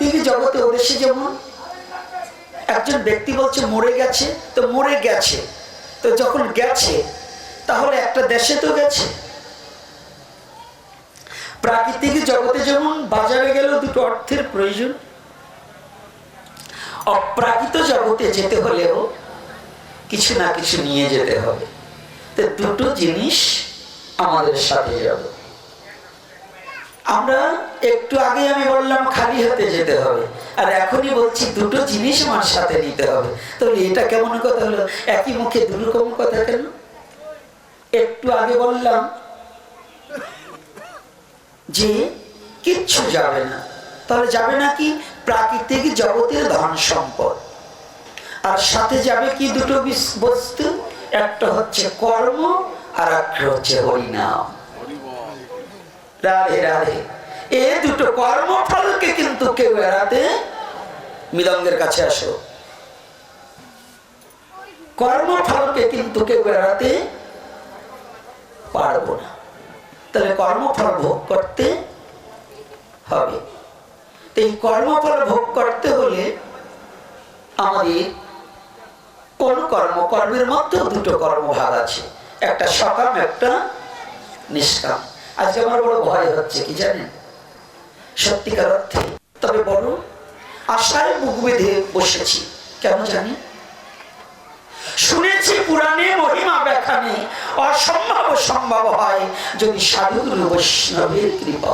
প্রাকৃতিক জগতে ওদেশে যেমন, একজন ব্যক্তি বলছে, মরে গেছে। তো মরে গেছে। তো যখন গেছে, তাহলে একটা দেশে তো গেছে। প্রাকৃতিক জগতে যেমন বাজারে গেলেও দুটো অর্থের প্রয়োজন। অপ্রাকৃত জগতে যেতে হলেও কিছু না কিছু নিয়ে যেতে হবে। তো দুটো জিনিস আমাদের সাথে যাবে। আমরা একটু আগে আমি বললাম খালি হাতে যেতে হবে। আর এখনই বলছি দুটো জিনিস আমার সাথে নিতে হবে। তাহলে এটা কেমন কথা হলো? একই মুখে দু রকম কথা কেন? একটু আগে বললাম যে কিচ্ছু যাবে না। তাহলে যাবে না কি প্রাকৃতিক জগতের ধন সম্পদ? আর সাথে যাবে কি দুটো বিস- বস্তু? একটা হচ্ছে কর্ম, আর একটা হচ্ছে হরিনাম। রাধে রাধে এ দুটো কর্মফলকে কিন্তু কেউ এড়াতে মৃদঙ্গের কাছে আসো। কর্মফলকে কিন্তু কেউ এড়াতে পারব না। তাহলে কর্মফল ভোগ করতে হবে। এই কর্মফল ভোগ করতে হলে আমাদের কোন কর্ম? কর্মের মধ্যেও দুটো কর্মভাগ আছে। একটা সকাম, একটা নিষ্কাম। আজকে আমার বড় ভয় হচ্ছে, কি জানেন? সত্যিকার অর্থে। তবে বড় আশায় বুক বেঁধে বসেছি, কেন জানি? শুনেছি পুরাণে মহিমা ব্যাখ্যানে, অসম্ভব সম্ভব হয় যদি সাধু বৈষ্ণবের কৃপা।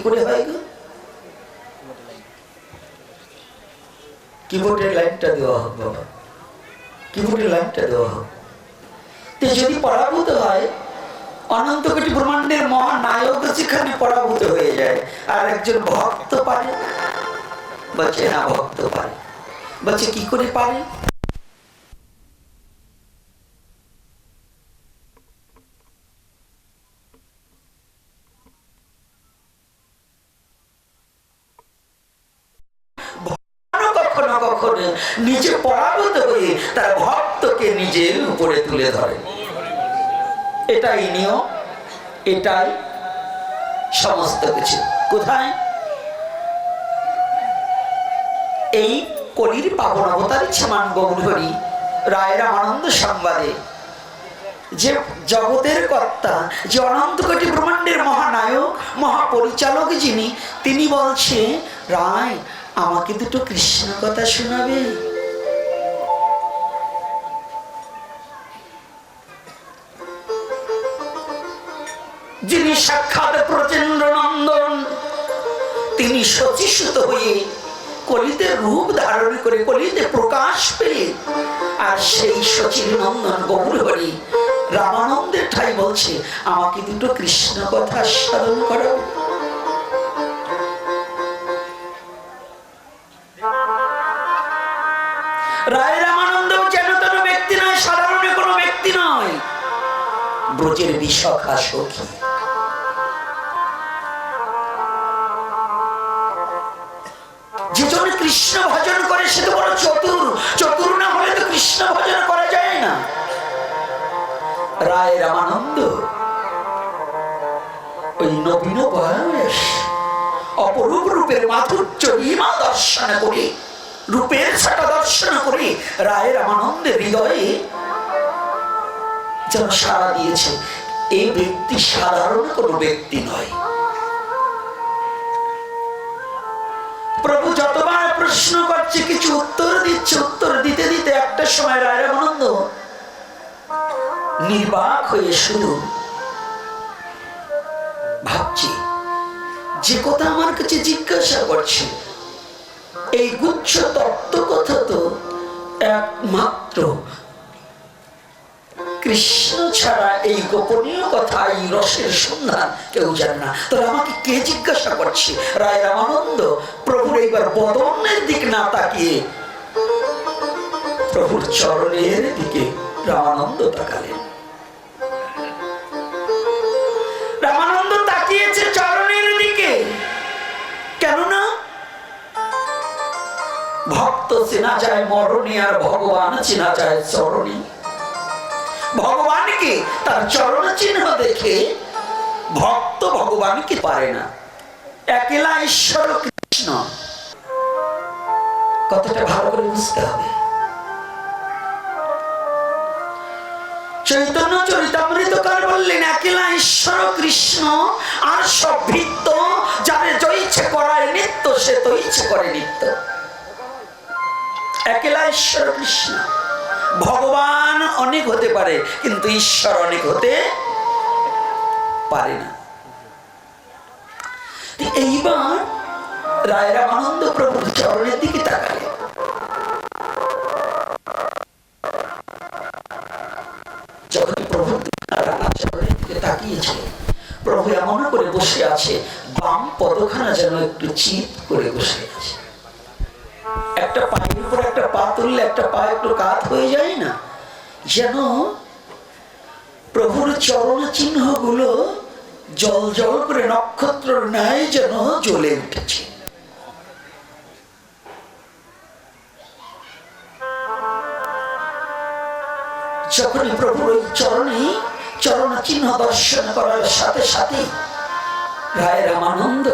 করে হয় গো কিবোর্ডের লাইনটা দেওয়া হোক, বাবা। কিবোর্ডের লাইনটা দেওয়া হোক। যদি পরাভূত হয়, অনন্ত কোটি ব্রহ্মাণ্ডের মহানায়ক যেখানে পরাভূত হয়ে যায়, আর একজন ভক্ত পারে? বলছে, না, ভক্ত পারে। বলছে, কি করে পারে? কখনো নিজে পরাভূত হয়ে তার ভক্তকে নিজের উপরে তুলে ধরে। এটাই নিয়ম, এটাই সমস্ত কিছু। কোথায়? এই কলির পাবন অবতার ছিমান গৌরহরি রায়ের আনন্দ সংবাদে যে জগতের কর্তা, যে অনন্ত কোটি ব্রহ্মাণ্ডের মহানায়ক, মহাপরিচালক যিনি, তিনি বলছে, রায় আমাকে দুটো কৃষ্ণ কথা শোনাবে? যিনি সাক্ষাৎ প্রচণ্ড নন্দন, তিনি হয়ে কলিতে রূপ ধারণ করে কলিতে প্রকাশ পেলে, আর সেই সচির নন্দন গৌর হরি রামানন্দের ঠাই বলছে, আমাকে দুটো কৃষ্ণ কথা স্মরণ করো ব্রজের বিশখা সখী। যেজন কৃষ্ণ ভজন করে, সে তো বড় চতুর। চতুর না হলে তো কৃষ্ণ ভজন করা যায় না। রায় রামানন্দ, ওই নবীন বয়স, অপরূপ রূপের মাধুর্য ইমা দর্শন করে, রূপের ছাটা দর্শন করে রায় রামানন্দের হৃদয়ে যেন সাড়া দিয়েছে এই ব্যক্তি সাধারণ কোনো ব্যক্তি নয়। প্রভু যতবার প্রশ্ন করছে, কিছু উত্তর দিচ্ছে, উত্তর দিতে দিতে একটা সময় নির্বাক হয়ে শুধু ভাবছি, যে কথা আমার কাছে জিজ্ঞাসা করছে, এই গুচ্ছ তত্ত্ব কথা তো একমাত্র কৃষ্ণ ছাড়া এই গোপনীয় কথা, এই রসের সন্ধান কেউ জানে না। তাহলে আমাকে কে জিজ্ঞাসা করছে? রায় রামানন্দ, প্রভুর এইবার বদনের দিক না তাকিয়ে প্রভুর চরণের দিকে রামানন্দ তাকালেন। রামানন্দ তাকিয়েছে চরণের দিকে। কেননা ভক্ত চেনা যায় মরণী আর ভগবান চেনা যায় চরণে। ভগবানকে তার চরণ চিহ্ন দেখে ভক্ত ভগবানকে পারে না। একলা ঈশ্বর কৃষ্ণ। কথাটা ভালো করে বুঝতে হবে। চৈতন্য চরিতামৃতকার বললেন, একলা ঈশ্বর কৃষ্ণ, আর সব ভিত্ত যারে জয়িচ্ছে করায় নিত্য, সে তো ইচ্ছে করে নিত্য। একলা ঈশ্বর কৃষ্ণ। ভগবান অনেক হতে পারে, কিন্তু ঈশ্বর অনেক হতে পারে না। এইবার রায় রামানন্দ প্রভুর চরণের দিকে তাকালে যখন প্রভু চরণের দিকে তাকিয়েছে প্রভু এমন করে বসে আছে, বাম পদখানা যেন একটু চিপ করে বসে। তুললে একটা পা একটু কাত হয়ে যায় না? যেন প্রভুর চরণ চিহ্নগুলো জল জল করে নক্ষত্র ন্যায় যেন জ্বলে উঠেছে। যখনই প্রভুর ওই চরণে চরণ চিহ্ন দর্শন করার সাথে সাথে রায় রামানন্দ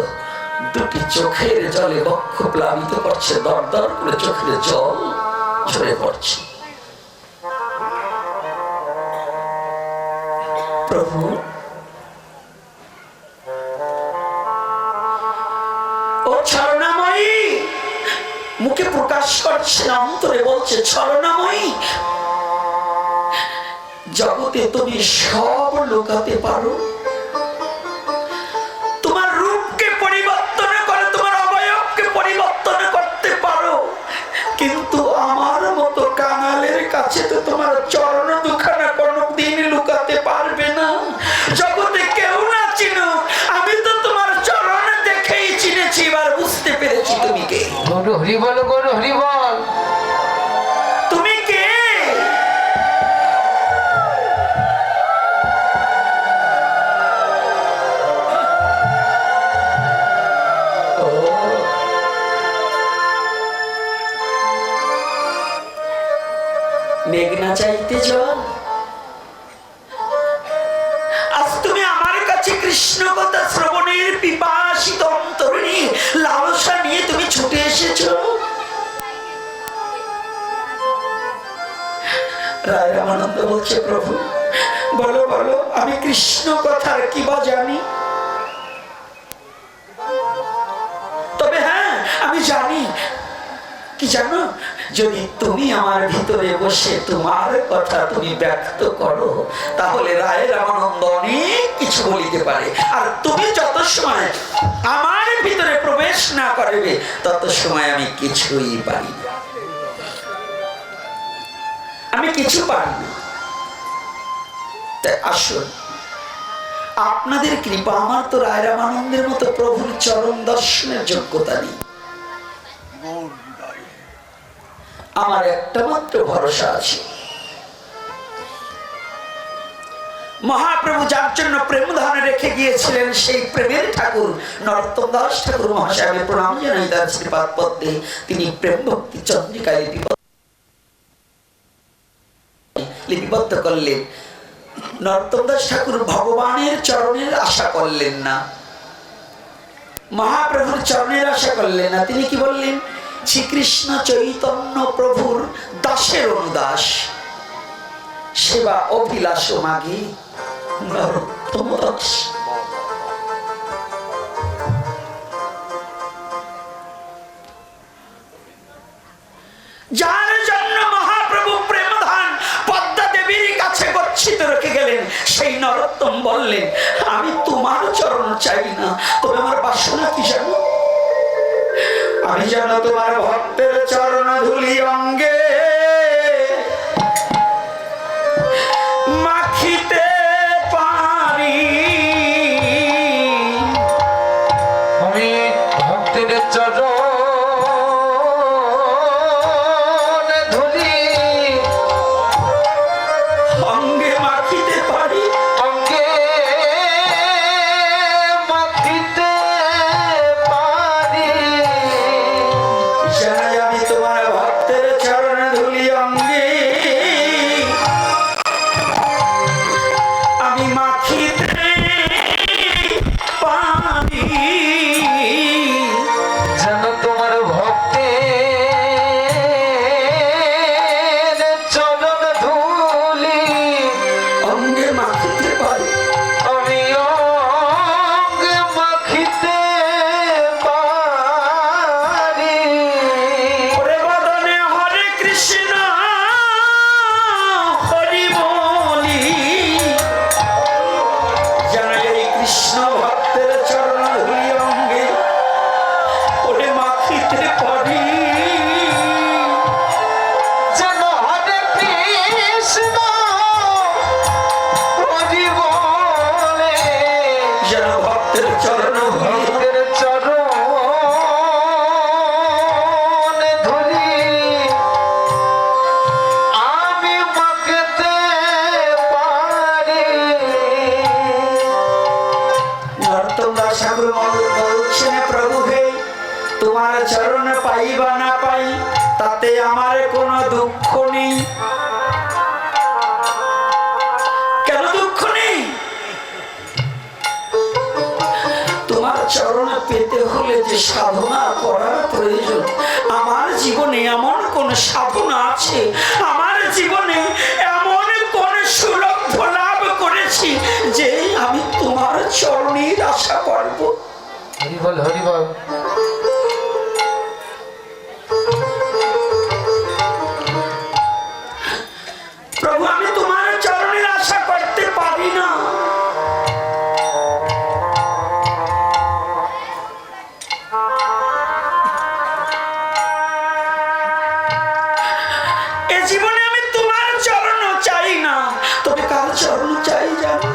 দুটি চোখের জলে বক্ষ প্লাবিত করছে দর দর করে চোখের জল। ঝরে পড়ছে প্রভু, ও ছলনাময়ী, মুখে প্রকাশ করছে অন্তরে বলছে, ছলনাময়ী, জগতে তুমি সব লুকাতে পারো। কিন্তু আমার মতো কাঙালের কাছে তো তোমার চরণ দুখানা কোনো দিন লুকাতে পারবে না। জগতে কেউ না চিনো আমি তো তোমার চরণ দেখেই চিনেছি, এবার বুঝতে পেরেছি তুমি কে। হরি বল হরি বল। চাইতে জল আজ তুমি আমার কাছে কৃষ্ণ কথা শ্রবণের পিপাসিত অন্তরণী লালসা নিয়ে তুমি ছুটে এসেছ। রায় রামানন্দ বলছে, প্রভু, বলো বলো, আমি কৃষ্ণ কথার কি বা জানি? তবে হ্যাঁ আমি জানি। কি জানো? যদি তুমি আমার ভিতরে বসে তোমার কথা তুমি ব্যক্ত করো, তাহলে রায় রামানন্দ অনেক কিছু বলিতে পারে। আর তুমি যত সময় আমার ভিতরে প্রবেশ না করবে, তত সময় আমি কিছুই পারি আমি কিছু পারি না। আসুন, আপনাদের কৃপা আমার তো রায় রামানন্দের মতো প্রভুর চরণ দর্শনের যোগ্যতা নেই। আমার একটা মাত্র ভরসা আছে। মহাপ্রভু যার জন্য প্রেম ধারণে রেখে গিয়েছিলেন, সেই প্রেমের ঠাকুর, নরোত্তম দাস ঠাকুর মহাশয় প্রণাম জানাই তার শ্রীপাদ পদ্মে। তিনি প্রেম ভক্তি চন্দ্রিকায় লিপিবদ্ধ করলেন। নরোত্তম দাস ঠাকুর ভগবানের চরণের আশা করলেন না। মহাপ্রভুর চরণের আশা করলেন না। তিনি কি বললেন? শ্রীকৃষ্ণ চৈতন্য প্রভুর দাসের অনুদাস। সেবা অভিলাষ মাগে যার জন্য মহাপ্রভু প্রেমধান পদ্মা দেবীর কাছে গচ্ছিত রেখে গেলেন, সেই নরোত্তম বললেন, আমি তোমার চরণ চাই না, তবে আমার বাসনা কি জানো? আমি যেন তোমার ভক্তের চরণ ধুলি অঙ্গে মাখিতে পাই বা না পাই, তাতে আমার কোনো দুঃখ নেই। কেন দুঃখ নেই? তোমার চরণ পেতে হলে যে সাধনা করার প্রয়োজন, আমার জীবনে এমন কোন সাধনা আছে? আমার জীবনে এমন কোন সুলভ লাভ করেছি যে আমি তোমার চরণের আশা করব। হরি বল হরি বল জীবনে আমি তোমার চরণ চাই না। তবে কার চরণ চাই জানো?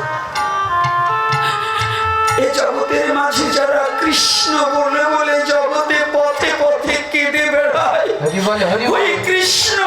এ জগতের মাঝে যারা কৃষ্ণ বলে বলে জগতে পথে পথে কেঁদে বেড়ায় ওই কৃষ্ণ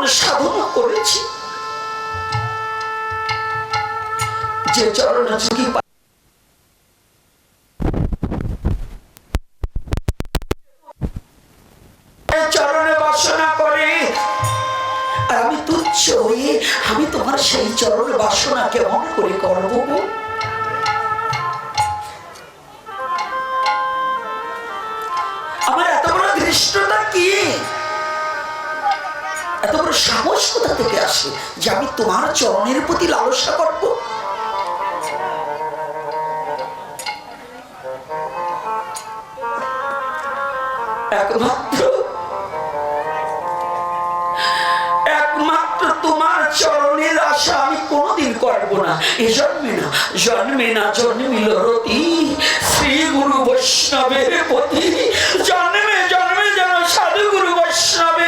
কোন সাধনা করেছি। যে চরণ ঝুঁকি সাহস কোথা থেকে আসে, যে আমি তোমার চরণের প্রতি লালসা করব। একমাত্র তোমার চরণের আশা আমি কোনোদিন করব না। এ জন্মে না জন্মে না, জন্মিল রতি। শ্রী গুরু বৈষ্ণবের প্রতি। জন্মে জন্মে যেন সাধু গুরু বৈষ্ণবের